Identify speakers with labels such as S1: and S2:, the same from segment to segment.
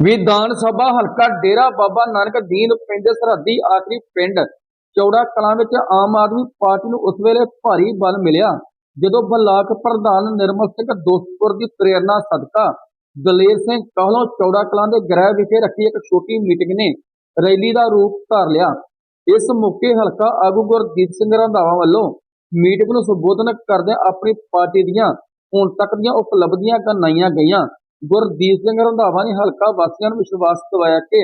S1: ਵਿਧਾਨ ਸਭਾ ਹਲਕਾ ਡੇਰਾ ਬਾਬਾ ਨਾਨਕ ਦੀਨ ਪਿੰਡ ਸਰਹੱਦੀ ਆਖਰੀ ਪਿੰਡ ਚੌੜਾ ਕਲਾਂ ਵਿੱਚ ਆਮ ਆਦਮੀ ਪਾਰਟੀ ਨੂੰ ਉਸ ਵੇਲੇ ਭਾਰੀ ਬਲ ਮਿਲਿਆ, ਜਦੋਂ ਬਲਾਕ ਪ੍ਰਧਾਨ ਨਿਰਮਲ ਸਿੰਘ ਦੋਸਤਪੁਰ ਦੀ ਪ੍ਰੇਰਣਾ ਸਦਕਾ ਦਲੇਰ ਸਿੰਘ ਕਹਲੋਂ ਚੌੜਾ ਕਲਾਂ ਦੇ ਗ੍ਰਹਿ ਵਿਖੇ ਰੱਖੀ ਇੱਕ ਛੋਟੀ ਮੀਟਿੰਗ ਨੇ ਰੈਲੀ ਦਾ ਰੂਪ ਧਾਰ ਲਿਆ। ਇਸ ਮੌਕੇ ਹਲਕਾ ਆਗੂ ਗੁਰਦੀਪ ਸਿੰਘ ਰੰਧਾਵਾ ਵੱਲੋਂ ਮੀਟਿੰਗ ਨੂੰ ਸੰਬੋਧਨ ਕਰਦਿਆਂ ਆਪਣੀ ਪਾਰਟੀ ਦੀਆਂ ਹੁਣ ਤੱਕ ਦੀਆਂ ਉਪਲਬਧੀਆਂ ਗਣਾਈਆਂ ਗਈਆਂ। ਗੁਰਦੀਪ ਸਿੰਘ ਰੰਧਾਵਾ ਨੇ ਹਲਕਾ ਵਾਸੀਆਂ ਨੂੰ ਵਿਸ਼ਵਾਸ ਦਿਵਾਇਆ ਕਿ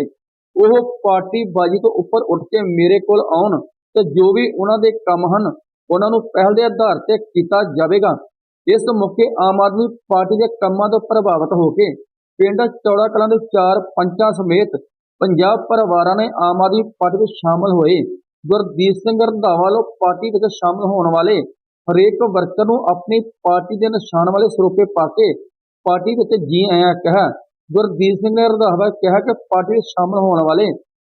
S1: ਉਹ ਪਾਰਟੀ ਬਾਜੀ ਤੋਂ ਉੱਪਰ ਉੱਠ ਕੇ ਮੇਰੇ ਕੋਲ ਆਉਣ ਤੇ ਜੋ ਵੀ ਉਹਨਾਂ ਦੇ ਕੰਮ ਹਨ, ਉਹਨਾਂ ਨੂੰ ਪਹਿਲ ਦੇ ਆਧਾਰ ਤੇ ਕੀਤਾ ਜਾਵੇਗਾ। ਇਸ ਮੌਕੇ ਆਮ ਆਦਮੀ ਪਾਰਟੀ ਦੇ ਕੰਮਾਂ ਤੋਂ ਪ੍ਰਭਾਵਿਤ ਹੋ ਕੇ ਪਿੰਡ ਚੌੜਾ ਕਲਾਂ ਦੇ ਚਾਰ ਪੰਚਾਂ ਸਮੇਤ ਪੰਜਾਬ ਪਰਿਵਾਰਾਂ ਨੇ ਆਮ ਆਦਮੀ ਪਾਰਟੀ ਵਿੱਚ ਸ਼ਾਮਲ ਹੋਏ। ਗੁਰਦੀਪ ਸਿੰਘ ਰੰਧਾਵਾ ਵੱਲੋਂ ਪਾਰਟੀ ਵਿੱਚ ਸ਼ਾਮਲ ਹੋਣ ਵਾਲੇ ਹਰੇਕ ਵਰਕਰ ਨੂੰ ਆਪਣੀ ਪਾਰਟੀ ਦੇ ਨਿਸ਼ਾਨ ਵਾਲੇ ਸਰੂਪੇ ਪਾ ਕੇ ਪਾਰਟੀ ਵਿੱਚ ਜੀ ਆਇਆਂ ਕਿਹਾ। ਗੁਰਦੀਪ ਸਿੰਘ ਰੰਧਾਵਾ ਕਿਹਾ ਕਿ ਪਾਰਟੀ ਵਿੱਚ ਸ਼ਾਮਲ ਹੋਣ ਵਾਲੇ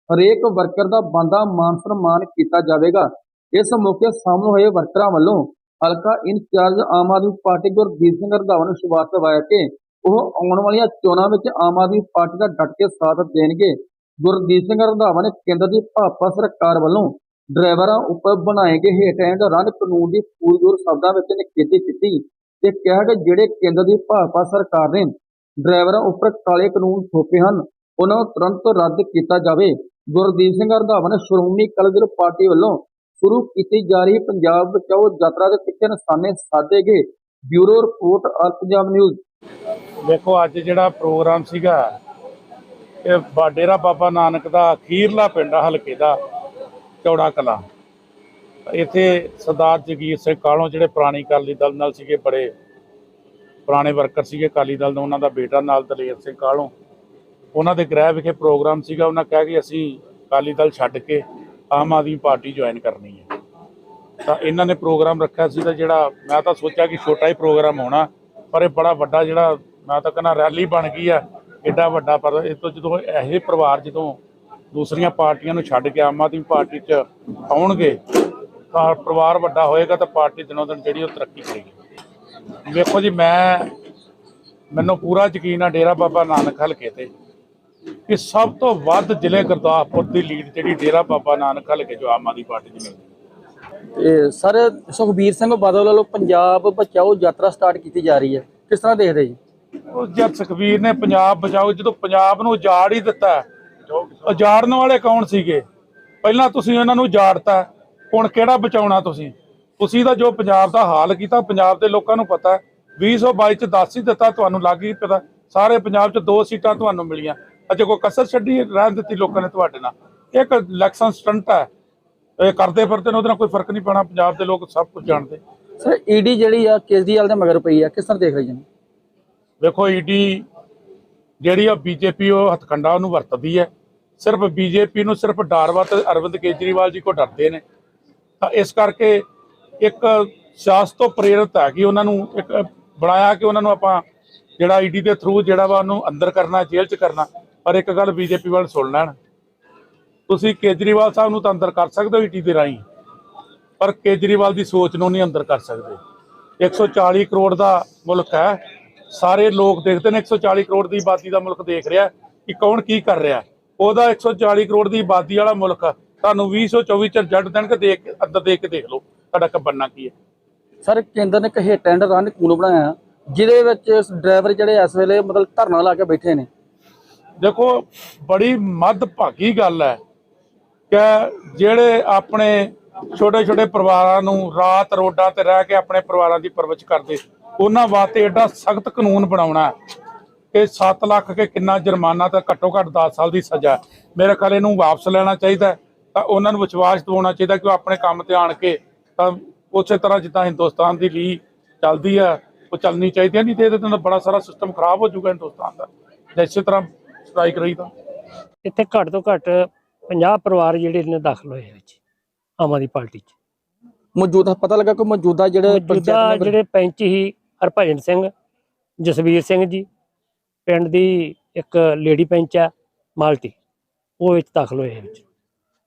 S1: ਹਰੇਕ ਵਰਕਰ ਦਾ ਬੰਦਾ ਮਾਨ ਸਨਮਾਨ ਕੀਤਾ ਜਾਵੇਗਾ। ਇਸ ਮੌਕੇ ਸ਼ਾਮਲ ਹੋਏ ਵਰਕਰਾਂ ਵੱਲੋਂ ਹਲਕਾ ਇੰਚਾਰਜ ਆਮ ਆਦਮੀ ਪਾਰਟੀ ਗੁਰਦੀਪ ਸਿੰਘ ਰੰਧਾਵਾ ਨੂੰ ਵਿਸ਼ਵਾਸ ਦਿਵਾਇਆ ਕਿ ਉਹ ਆਉਣ ਵਾਲੀਆਂ ਚੋਣਾਂ ਵਿੱਚ ਆਮ ਆਦਮੀ ਪਾਰਟੀ ਦਾ ਡਟ ਕੇ ਸਾਥ ਦੇਣਗੇ। ਗੁਰਦੀਪ ਸਿੰਘ ਰੰਧਾਵਾ ਨੇ ਕੇਂਦਰ ਦੀ ਭਾਜਪਾ ਸਰਕਾਰ ਵੱਲੋਂ ਡਰਾਈਵਰਾਂ ਉੱਪਰ ਬਣਾਏ ਗਏ ਹੇਠ ਐਂਡ ਕਾਨੂੰਨ ਦੀ ਪੂਰਜੋਰ ਸ਼ਬਦਾਂ ਵਿੱਚ ਨਿਖੇਧੀ ਕੀਤੀ ਤੇ ਕਿਹਾ ਕਿ ਜਿਹੜੇ ਕੇਂਦਰ ਦੀ ਭਾਜਪਾ ਸਰਕਾਰ ਨੇ ਡਰਾਈਵਰਾਂ ਉੱਪਰ ਕਾਲੇ ਕਾਨੂੰਨ ਥੋਪੇ ਹਨ, ਉਹਨਾਂ ਨੂੰ ਤੁਰੰਤ ਰੱਦ ਕੀਤਾ ਜਾਵੇ। ਗੁਰਦੀਪ ਸਿੰਘ ਰੰਧਾਵਾ ਨੇ ਸ਼੍ਰੋਮਣੀ ਅਕਾਲੀ ਦਲ ਪਾਰਟੀ ਵੱਲੋਂ ਸ਼ੁਰੂ ਕੀਤੀ ਜਾ ਰਹੀ ਪੰਜਾਬ ਬਚਾਓ ਯਾਤਰਾ ਦੇ ਤਿੱਖੇ ਨਿਸ਼ਾਨੇ ਸਾਧੇ ਗਏ। ਬਿਊਰੋ ਰਿਪੋਰਟ ਅਲ ਪੰਜਾਬ ਨਿਊਜ਼।
S2: ਦੇਖੋ, ਅੱਜ ਜਿਹੜਾ ਪ੍ਰੋਗਰਾਮ ਸੀਗਾ ਇਹ ਡੇਰਾ ਬਾਬਾ ਨਾਨਕ ਦਾ ਅਖੀਰਲਾ ਪਿੰਡ ਆ, ਹਲਕੇ ਦਾ, ਚੌੜਾ ਕਲਾਂ। ਇੱਥੇ ਸਰਦਾਰ ਜਗੀਰ ਸਿੰਘ ਕਾਲੋਂ ਜਿਹੜੇ ਪੁਰਾਣੀ ਅਕਾਲੀ ਦਲ ਨਾਲ ਸੀਗੇ, ਬੜੇ ਪੁਰਾਣੇ ਵਰਕਰ ਸੀਗੇ ਅਕਾਲੀ ਦਲ ਦੇ, ਉਹਨਾਂ ਦਾ ਬੇਟਾ ਨਾਲ ਦਲੇਰ ਸਿੰਘ ਕਾਲੋਂ ਉਹਨਾਂ ਦੇ ਗ੍ਰਹਿ ਵਿਖੇ ਪ੍ਰੋਗਰਾਮ ਸੀਗਾ, ਉਹਨਾਂ ਕਿਹਾ ਕਿ ਅਸੀਂ ਅਕਾਲੀ ਦਲ ਛੱਡ ਕੇ ਆਮ ਆਦਮੀ ਪਾਰਟੀ ਜੁਆਇਨ ਕਰਨੀ ਹੈ। ਤਾਂ ਇਹਨਾਂ ਨੇ ਪ੍ਰੋਗਰਾਮ ਰੱਖਿਆ ਸੀ ਤਾਂ ਜਿਹੜਾ, ਮੈਂ ਤਾਂ ਸੋਚਿਆ ਕਿ ਛੋਟਾ ਹੀ ਪ੍ਰੋਗਰਾਮ ਹੋਣਾ, ਪਰ ਇਹ ਬੜਾ ਵੱਡਾ ਜਿਹੜਾ, ਮੈਂ ਤਾਂ ਕਹਿੰਦਾ ਰੈਲੀ ਬਣ ਗਈ ਆ। ਐਡਾ ਵੱਡਾ ਪਰ ਇਹ ਤੋਂ ਜਦੋਂ ਇਹੋ ਪਰਿਵਾਰ ਜਦੋਂ ਦੂਸਰੀਆਂ ਪਾਰਟੀਆਂ ਨੂੰ ਛੱਡ ਕੇ ਆਮ ਆਦਮੀ ਪਾਰਟੀ 'ਚ ਆਉਣਗੇ, ਤਾਂ ਪਰਿਵਾਰ ਵੱਡਾ ਹੋਏਗਾ ਤਾਂ ਪਾਰਟੀ ਦਿਨੋਂ ਦਿਨ ਜਿਹੜੀ ਉਹ ਤਰੱਕੀ ਕਰੇਗੀ। ਵੇਖੋ ਜੀ, ਮੈਂ, ਮੈਨੂੰ ਪੂਰਾ ਯਕੀਨ ਆ ਡੇਰਾ ਬਾਬਾ ਨਾਨਕ ਹਲਕੇ ਤੇ ਕਿ ਸਭ ਤੋਂ ਵੱਧ ਜ਼ਿਲ੍ਹੇ ਗੁਰਦਾਸਪੁਰ ਦੀ ਲੀਡ ਜਿਹੜੀ ਡੇਰਾ ਬਾਬਾ ਨਾਨਕ ਹਲਕੇ ਜੋ ਆਮ ਆਦਮੀ ਪਾਰਟੀ ਦੀ ਮਿਲਦੀ
S1: ਤੇ ਸਰ ਸੁਖਬੀਰ ਸਿੰਘ ਬਾਦਲ ਵੱਲੋਂ ਪੰਜਾਬ ਬਚਾਓ ਯਾਤਰਾ ਸਟਾਰਟ ਕੀਤੀ ਜਾ ਰਹੀ ਹੈ। ਕਿਸ ਤਰ੍ਹਾਂ ਦੇਖਦੇ ਜੀ?
S2: ਉਹ ਜਦ ਸੁਖਬੀਰ ਨੇ ਪੰਜਾਬ ਬਚਾਓ, ਜਦੋਂ ਪੰਜਾਬ ਨੂੰ ਉਜਾੜ ਹੀ ਦਿੱਤਾ ਉਜਾੜਨ ਵਾਲੇ ਕੌਣ ਸੀਗੇ? ਪਹਿਲਾਂ ਤੁਸੀਂ ਉਹਨਾਂ ਨੂੰ ਉਜਾੜਤਾ ਹੁਣ ਕਿਹੜਾ ਬਚਾਉਣਾ ਤੁਸੀਂ? ਤੁਸੀਂ ਤਾਂ ਜੋ ਪੰਜਾਬ ਦਾ ਹਾਲ ਕੀਤਾ, ਪੰਜਾਬ ਦੇ ਲੋਕਾਂ ਨੂੰ ਪਤਾ 2022 ਚ 10 ਹੀ ਦਿੱਤਾ, ਤੁਹਾਨੂੰ ਲੱਗ ਹੀ ਪਤਾ, ਸਾਰੇ ਪੰਜਾਬ ਚ ਦੋ ਸੀਟਾਂ ਤੁਹਾਨੂੰ ਮਿਲੀਆਂ। ਅਜੇ ਕੋਈ ਕਸਰ ਛੱਡੀ, ਰਹਿਣ ਦਿੱਤੀ ਲੋਕਾਂ ਨੇ ਤੁਹਾਡੇ ਨਾਲ? ਇੱਕ ਇਲੈਕਸ਼ਨ ਸਟੰਟ ਹੈ, ਇਹ ਕਰਦੇ ਫਿਰਦੇ ਨੇ, ਉਹਦੇ ਨਾਲ ਕੋਈ ਫ਼ਰਕ ਨਹੀਂ ਪੈਣਾ, ਪੰਜਾਬ ਦੇ ਲੋਕ ਸਭ ਕੁਝ ਜਾਣਦੇ।
S1: ਸਰ, ਈਡੀ ਜਿਹੜੀ ਆ, ਕੇਜਰੀਵਾਲ ਦੇ ਮਗਰ ਪਈ ਆ, ਕਿਸ ਤਰ੍ਹਾਂ ਦੇਖ ਰਹੀ ਜੀ
S2: ਵੇਖੋ ਈਡੀ ਜਿਹੜੀ ਆ ਬੀਜੇਪੀ ਉਹ ਹਥਕੰਡਾ ਉਹਨੂੰ ਵਰਤਦੀ ਹੈ। ਸਿਰਫ ਬੀਜੇਪੀ ਨੂੰ ਸਿਰਫ ਡਰ ਵਾ ਤੇ ਅਰਵਿੰਦ ਕੇਜਰੀਵਾਲ ਜੀ ਕੋ ਡਰਦੇ ਨੇ। ਤਾਂ ਇਸ ਕਰਕੇ ਇੱਕ ਸਿਆਸਤ ਤੋਂ ਪ੍ਰੇਰਿਤ ਹੈ ਕਿ ਉਹਨਾਂ ਨੂੰ ਇੱਕ ਬਣਾਇਆ ਕਿ ਉਹਨਾਂ ਨੂੰ ਆਪਾਂ ਜਿਹੜਾ ਈਡੀ ਦੇ ਥਰੂ ਜਿਹੜਾ ਵਾ ਉਹਨੂੰ ਅੰਦਰ ਕਰਨਾ, ਜੇਲ੍ਹ 'ਚ ਕਰਨਾ, ਪਰ ਇੱਕ ਗੱਲ ਬੀਜੇਪੀ ਵਾਲ ਸੁਣ ਲੈਣ। ਤੁਸੀਂ ਕੇਜਰੀਵਾਲ ਸਾਹਿਬ ਨੂੰ ਤਾਂ ਅੰਦਰ ਕਰ ਸਕਦੇ ਹੋ ਈਡੀ ਦੇ ਰਾਹੀਂ, ਪਰ ਕੇਜਰੀਵਾਲ ਦੀ ਸੋਚ ਨੂੰ ਨਹੀਂ ਅੰਦਰ ਕਰ ਸਕਦੇ। 140 ਕਰੋੜ ਦਾ ਮੁਲਕ ਹੈ। ਸਾਰੇ ਲੋਕ ਦੇਖਦੇ ਨੇ 140 ਕਰੋੜ ਦੀ ਆਬਾਦੀ ਦਾ ਮੁਲਕ ਦੇਖ ਰਿਹਾ ਕਿ ਕੌਣ ਕੀ ਕਰ ਰਿਹਾ ਉਹਦਾ 140 ਕਰੋੜ ਦੀ ਆਬਾਦੀ ਵਾਲਾ ਮੁਲਕ ਤੁਹਾਨੂੰ 2024 ਚ ਰਿਜ਼ਲਟ ਦੇਣਗੇ ਦੇਖ ਕੇ ਅੰਦਰ ਦੇਖ ਕੇ ਦੇਖ ਲਓ ਤੁਹਾਡਾ ਕ ਬਣਨਾ ਕੀ ਹੈ।
S1: ਸਰ ਕੇਂਦਰ ਨੇ ਇੱਕ ਹਿੱਟ ਐਂਡ ਰਨ ਕਾਨੂੰਨ ਬਣਾਇਆ ਜਿਹਦੇ ਵਿੱਚ ਡਰਾਈਵਰ ਜਿਹੜੇ ਇਸ ਵੇਲੇ ਮਤਲਬ ਧਰਨਾ ਲਾ ਕੇ ਬੈਠੇ ਨੇ।
S2: ਦੇਖੋ ਬੜੀ ਮੱਦਭਾਗੀ ਗੱਲ ਹੈ ਕਿ ਜਿਹੜੇ ਆਪਣੇ ਛੋਟੇ ਛੋਟੇ ਪਰਿਵਾਰਾਂ ਨੂੰ ਰਾਤ ਰੋਡਾਂ ਤੇ ਰਹਿ ਕੇ ਆਪਣੇ ਪਰਿਵਾਰਾਂ ਦੀ ਪਰਵਰਿਸ਼ ਕਰਦੇ ਉਹਨਾਂ ਵਾਸਤੇ ਐਡਾ ਸਖਤ ਕਾਨੂੰਨ ਬਣਾਉਣਾ ਹੈ ਕਿ 7 ਲੱਖ ਕੇ ਕਿੰਨਾ ਜੁਰਮਾਨਾ ਤੇ ਘੱਟੋ ਘੱਟ 10 ਸਾਲ ਦੀ ਸਜ਼ਾ ਮੇਰੇ ਖਿਆਲ ਇਹਨੂੰ ਵਾਪਸ ਲੈਣਾ ਚਾਹੀਦਾ ਹੈ। ਤਾਂ ਉਹਨਾਂ ਨੂੰ ਵਿਸ਼ਵਾਸ ਦਿਵਾਉਣਾ ਚਾਹੀਦਾ ਕਿ ਉਹ ਆਪਣੇ ਕੰਮ ਤੇ ਆਣ ਕੇ ਤਾਂ ਉਸੇ ਤਰ੍ਹਾਂ ਜਿੱਦਾਂ ਹਿੰਦੁਸਤਾਨ ਦੀ ਲੀ ਚੱਲਦੀ ਆ ਉਹ ਚੱਲਣੀ ਚਾਹੀਦੀ ਹੈ ਨਹੀਂ ਤੇ ਇਹਦੇ ਨਾਲ ਬੜਾ ਸਾਰਾ ਸਿਸਟਮ ਖਰਾਬ ਹੋ ਜਾਊਗਾ ਹਿੰਦੁਸਤਾਨ ਦਾ। ਜੇ ਇਸੇ ਤਰ੍ਹਾਂ ਸਟ੍ਰਾਈਕ ਰਹੀ ਤਾਂ।
S3: ਇੱਥੇ ਘੱਟ ਤੋਂ ਘੱਟ 50 ਪਰਿਵਾਰ ਜਿਹੜੇ ਨੇ ਦਾਖਲ ਹੋਏ ਆ ਵਿੱਚ ਆਮ ਆਦਮੀ ਪਾਰਟੀ ਚ।
S1: ਮੌਜੂਦਾ ਪਤਾ ਲੱਗਾ ਕਿ ਮੌਜੂਦਾ ਜਿਹੜੇ
S3: ਮੌਜੂਦਾ ਜਿਹੜੇ ਪੈਂਚ ਹੀ ਹਰਭਜਨ ਸਿੰਘ ਜਸਵੀਰ ਸਿੰਘ ਜੀ ਪਿੰਡ ਦੀ ਇੱਕ ਲੇਡੀ ਪੈਂਚ ਆ ਮਾਲਤੀ। ਉਹ ਵਿੱਚ ਦਾਖਲ ਹੋਏ ਵਿੱਚ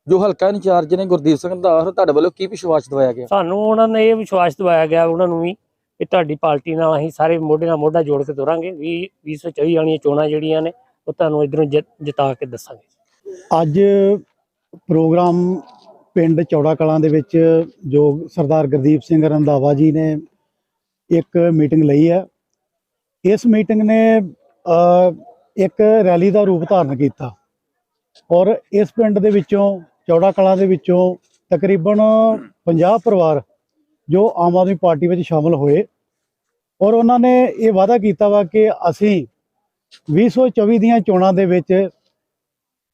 S1: ਜੋ ਹਲਕਾ ਇੰਚਾਰਜ ਨੇ ਗੁਰਦੀਪ ਸਿੰਘ ਰੰਧਾਵਾ ਤੁਹਾਡੇ ਵੱਲੋਂ ਕੀ ਵਿਸ਼ਵਾਸ ਦਿਵਾਇਆ ਗਿਆ?
S3: ਸਾਨੂੰ ਉਹਨਾਂ ਨੇ ਇਹ ਵਿਸ਼ਵਾਸ ਦਿਵਾਇਆ ਗਿਆ ਉਹਨਾਂ ਨੂੰ ਵੀ ਕਿ ਤੁਹਾਡੀ ਪਾਰਟੀ ਨਾਲ ਅਸੀਂ ਸਾਰੇ ਮੋਢੇ ਨਾਲ ਮੋਢਾ ਜੋੜ ਕੇ ਤੁਰਾਂਗੇ। ਵੀ 2024 ਵਾਲੀਆਂ ਚੋਣਾਂ ਜਿਹੜੀਆਂ ਨੇ ਉਹ ਤੁਹਾਨੂੰ ਇਧਰੋਂ ਜਿਤਾ ਕੇ ਦੱਸਾਂਗੇ।
S4: ਅੱਜ ਪ੍ਰੋਗਰਾਮ ਪਿੰਡ ਚੌੜਾ ਕਲਾਂ ਦੇ ਵਿੱਚ ਜੋ ਸਰਦਾਰ ਗੁਰਦੀਪ ਸਿੰਘ ਰੰਧਾਵਾ ਜੀ ਨੇ ਇੱਕ ਮੀਟਿੰਗ ਲਈ ਹੈ। ਇਸ ਮੀਟਿੰਗ ਨੇ ਇੱਕ ਰੈਲੀ ਦਾ ਰੂਪ ਧਾਰਨ ਕੀਤਾ। ਔਰ ਇਸ ਪਿੰਡ ਦੇ ਵਿੱਚੋਂ, ਚੌੜਾ ਕਲਾਂ ਦੇ ਵਿੱਚੋਂ ਤਕਰੀਬਨ 50 ਪਰਿਵਾਰ ਜੋ ਆਮ ਆਦਮੀ ਪਾਰਟੀ ਵਿੱਚ ਸ਼ਾਮਲ ਹੋਏ। ਔਰ ਉਹਨਾਂ ਨੇ ਇਹ ਵਾਅਦਾ ਕੀਤਾ ਵਾ ਕਿ ਅਸੀਂ 2024 ਦੀਆਂ ਚੋਣਾਂ ਦੇ ਵਿੱਚ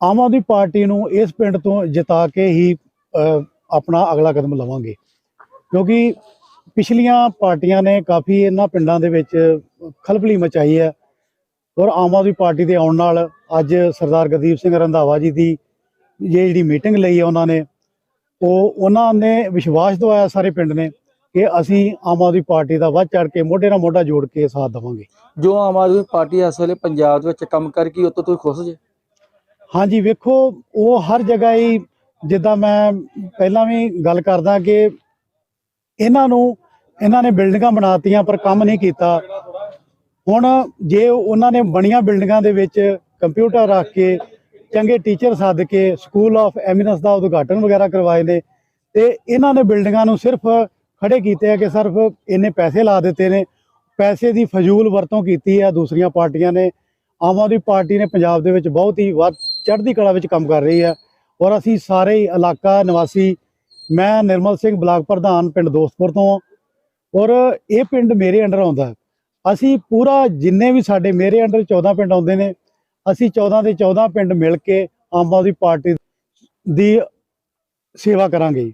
S4: ਆਮ ਆਦਮੀ ਪਾਰਟੀ ਨੂੰ ਇਸ ਪਿੰਡ ਤੋਂ ਜਿਤਾ ਕੇ ਹੀ ਆਪਣਾ ਅਗਲਾ ਕਦਮ ਲਵਾਂਗੇ। ਕਿਉਂਕਿ ਪਿਛਲੀਆਂ ਪਾਰਟੀਆਂ ਨੇ ਕਾਫੀ ਇਹਨਾਂ ਪਿੰਡਾਂ ਦੇ ਵਿੱਚ ਖਲਬਲੀ ਮਚਾਈ ਹੈ। ਔਰ ਆਮ ਆਦਮੀ ਪਾਰਟੀ ਦੇ ਆਉਣ ਨਾਲ ਅੱਜ ਸਰਦਾਰ ਗੁਰਦੀਪ ਸਿੰਘ ਰੰਧਾਵਾ ਜੀ ਦੀ ਇਹ ਜਿਹੜੀ ਮੀਟਿੰਗ ਲਈ ਹੈ ਉਹਨਾਂ ਨੇ ਉਹ ਉਹਨਾਂ ਨੇ ਵਿਸ਼ਵਾਸ ਦਿਵਾਇਆ ਸਾਰੇ ਪਿੰਡ ਨੇ ਕਿ ਅਸੀਂ ਆਮ ਆਦਮੀ ਪਾਰਟੀ ਦਾ ਵੱਧ ਚੜ ਕੇ ਮੋਢੇ ਨਾਲ ਮੋਢਾ ਜੋੜ ਕੇ ਸਾਥ ਦੇਵਾਂਗੇ।
S1: ਜੋ ਆਮ ਆਦਮੀ ਪਾਰਟੀ ਇਸ ਵੇਲੇ ਪੰਜਾਬ ਦੇ ਵਿੱਚ ਕੰਮ ਕਰ ਕੀ ਉਤੋਂ ਤੁਸੀਂ ਖੁਸ਼ ਜੇ?
S4: ਹਾਂਜੀ ਵੇਖੋ ਉਹ ਹਰ ਜਗ੍ਹਾ ਹੀ ਜਿੱਦਾਂ ਮੈਂ ਪਹਿਲਾਂ ਵੀ ਗੱਲ ਕਰਦਾ ਕਿ ਇਹਨਾਂ ਨੂੰ, ਇਹਨਾਂ ਨੇ ਬਿਲਡਿੰਗਾਂ ਬਣਾਤੀਆਂ ਪਰ ਕੰਮ ਨਹੀਂ ਕੀਤਾ। ਹੁਣ ਜੇ ਉਹਨਾਂ ਨੇ ਬਣੀਆਂ ਬਿਲਡਿੰਗਾਂ ਦੇ ਵਿੱਚ ਕੰਪਿਊਟਰ ਰੱਖ ਕੇ, ਚੰਗੇ ਟੀਚਰ ਸੱਦ ਕੇ ਸਕੂਲ ਆਫ ਐਮਿਨੈਂਸ ਦਾ ਉਦਘਾਟਨ ਵਗੈਰਾ ਕਰਵਾਏ ਨੇ, ਤੇ ਇਹਨਾਂ ਨੇ ਬਿਲਡਿੰਗਾਂ ਨੂੰ ਸਿਰਫ ਖੜੇ ਕੀਤੇ ਆ ਕਿ ਸਿਰਫ ਇਹਨੇ ਪੈਸੇ ਲਾ ਦਿੱਤੇ ਨੇ। ਪੈਸੇ ਦੀ ਫਜ਼ੂਲ ਵਰਤੋਂ ਕੀਤੀ ਆ ਦੂਸਰੀਆਂ ਪਾਰਟੀਆਂ ਨੇ। ਆਮ ਆਦਮੀ ਪਾਰਟੀ ਨੇ ਪੰਜਾਬ ਦੇ ਵਿੱਚ ਬਹੁਤ ਹੀ ਵੱਧ ਚੜ੍ਹਦੀ ਕਲਾ ਵਿੱਚ ਕੰਮ ਕਰ ਰਹੀ ਹੈ ਔਰ ਅਸੀਂ ਸਾਰੇ ਇਲਾਕਾ ਨਿਵਾਸੀ ਮੈਂ ਨਿਰਮਲ ਸਿੰਘ ਬਲਾਕ ਪ੍ਰਧਾਨ ਪਿੰਡ ਦੋਸਤਪੁਰ ਤੋਂ ਔਰ ਇਹ ਪਿੰਡ ਮੇਰੇ ਅੰਡਰ ਆਉਂਦਾ ਅਸੀਂ ਪੂਰਾ ਜਿੰਨੇ ਵੀ ਸਾਡੇ ਮੇਰੇ ਅੰਡਰ 14 ਪਿੰਡ ਆਉਂਦੇ ਨੇ, ਅਸੀਂ 14 ਦੇ 14 ਪਿੰਡ ਮਿਲ ਕੇ ਆਮ ਆਦਮੀ ਪਾਰਟੀ ਦੀ ਸੇਵਾ ਕਰਾਂਗੇ।